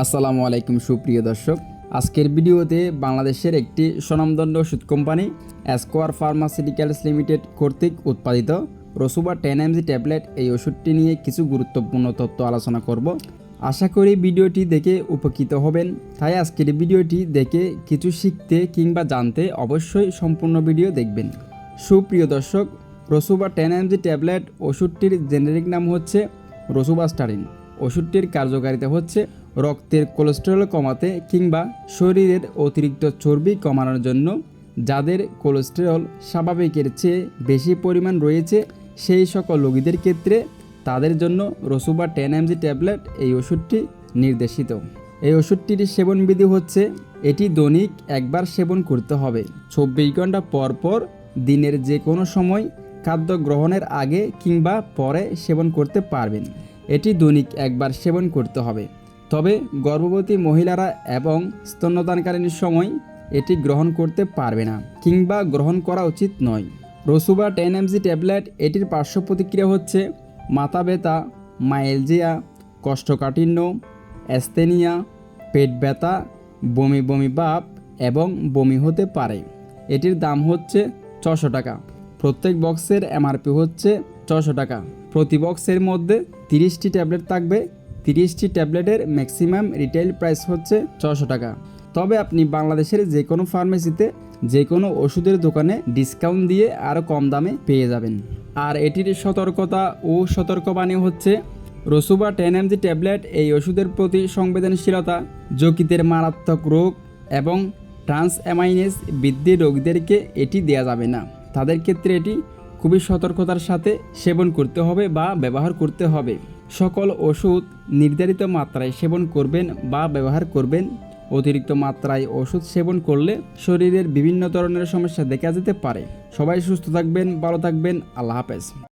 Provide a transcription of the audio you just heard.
আসসালামু আলাইকুম সুপ্রিয় দর্শক। আজকের ভিডিওতে বাংলাদেশের একটি স্বনামদণ্ড ওষুধ কোম্পানি অ্যাসকোয়ার ফার্মাসিউটিক্যালস লিমিটেড কর্তৃক উৎপাদিত রসুবা টেন এমজি ট্যাবলেট এই ওষুধটি নিয়ে কিছু গুরুত্বপূর্ণ তথ্য আলোচনা করব। আশা করি ভিডিওটি দেখে উপকৃত হবেন। তাই আজকের ভিডিওটি দেখে কিছু শিখতে কিংবা জানতে অবশ্যই সম্পূর্ণ ভিডিও দেখবেন। সুপ্রিয় দর্শক, রসুবা টেন এমজি ট্যাবলেট ওষুধটির জেনেরিক নাম হচ্ছে রসুবাস্টারিন। ওষুধটির কার্যকারিতা হচ্ছে রক্তের কোলেস্টেরল কমাতে কিংবা শরীরের অতিরিক্ত চর্বি কমানোর জন্য, যাদের কোলেস্টেরল স্বাভাবিকের চেয়ে বেশি পরিমাণ রয়েছে সেই সকল রোগীদের ক্ষেত্রে তাদের জন্য রসুবা টেন এমজি ট্যাবলেট এই ওষুধটি নির্দেশিত। এই ওষুধটির সেবনবিধি হচ্ছে এটি দৈনিক একবার সেবন করতে হবে। চব্বিশ ঘণ্টা পর পর দিনের যে কোনো সময় খাদ্য গ্রহণের আগে কিংবা পরে সেবন করতে পারবেন। এটি দৈনিক একবার সেবন করতে হবে। তবে গর্ভবতী মহিলারা এবং স্তন্যদানকালীন সময় এটি গ্রহণ করতে পারবে না কিংবা গ্রহণ করা উচিত নয়। রসুবা টেন এমজি ট্যাবলেট এটির পার্শ্ব প্রতিক্রিয়া হচ্ছে মাথা ব্যথা মাইলজিয়া কোষ্ঠকাঠিন্য, অ্যাস্থেনিয়া, পেট ব্যথা, বমি বমি ভাব এবং বমি হতে পারে। এটির দাম হচ্ছে ছশো টাকা। প্রত্যেক বক্সের এমআরপি হচ্ছে ছশো টাকা। প্রতি বক্সের মধ্যে তিরিশটি ট্যাবলেট থাকবে। তিরিশটি ট্যাবলেটের ম্যাক্সিমাম রিটেল প্রাইস হচ্ছে ছশো টাকা। তবে আপনি বাংলাদেশের যে কোনো ফার্মেসিতে যে কোনো ওষুধের দোকানে ডিসকাউন্ট দিয়ে আরও কম দামে পেয়ে যাবেন। আর এটির সতর্কতা ও সতর্কবাণী হচ্ছে, রসুবা টেন এমজি ট্যাবলেট এই ওষুধের প্রতি সংবেদনশীলতা, যকৃতের মারাত্মক রোগ এবং ট্রান্স অ্যামাইনেস বৃদ্ধি রোগীদেরকে এটি দেয়া যাবে না। তাদের ক্ষেত্রে এটি খুবই সতর্কতার সাথে সেবন করতে হবে বা ব্যবহার করতে হবে। সকল ওষুধ নির্ধারিত মাত্রায় সেবন করবেন বা ব্যবহার করবেন। অতিরিক্ত মাত্রায় ওষুধ সেবন করলে শরীরের বিভিন্ন ধরনের সমস্যা দেখা যেতে পারে। সবাই সুস্থ থাকবেন, ভালো থাকবেন। আল্লাহ হাফেজ।